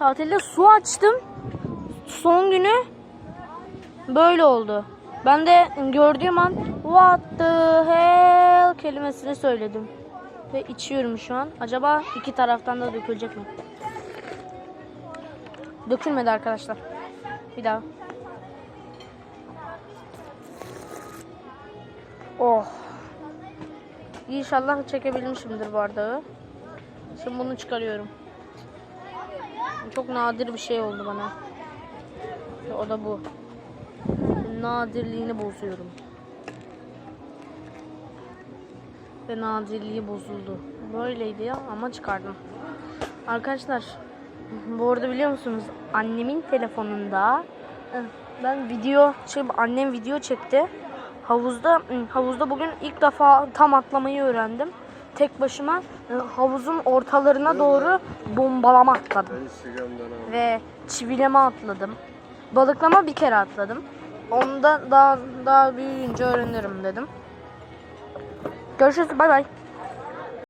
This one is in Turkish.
tatilde su açtım. Son günü böyle oldu. Ben de gördüğüm an what the hell kelimesini söyledim. Ve içiyorum şu an. Acaba iki taraftan da dökülecek mi? Dökülmedi arkadaşlar. Bir daha. Oh. İnşallah çekebilmişimdir bardağı. Şimdi bunu çıkarıyorum. Çok nadir bir şey oldu bana. O da bu. Nadirliğini bozuyorum. Ve nadirliği bozuldu. Böyleydi ya ama çıkardım. Arkadaşlar bu arada biliyor musunuz annemin telefonunda ben video şey, annem video çekti. Havuzda havuzda bugün ilk defa tam atlamayı öğrendim. Tek başıma ıı, havuzun ortalarına doğru bombalama atladım ve çivileme atladım. Balıklama bir kere atladım. Onda daha daha büyüyünce öğrenirim dedim. Görüşürüz. Bay bay.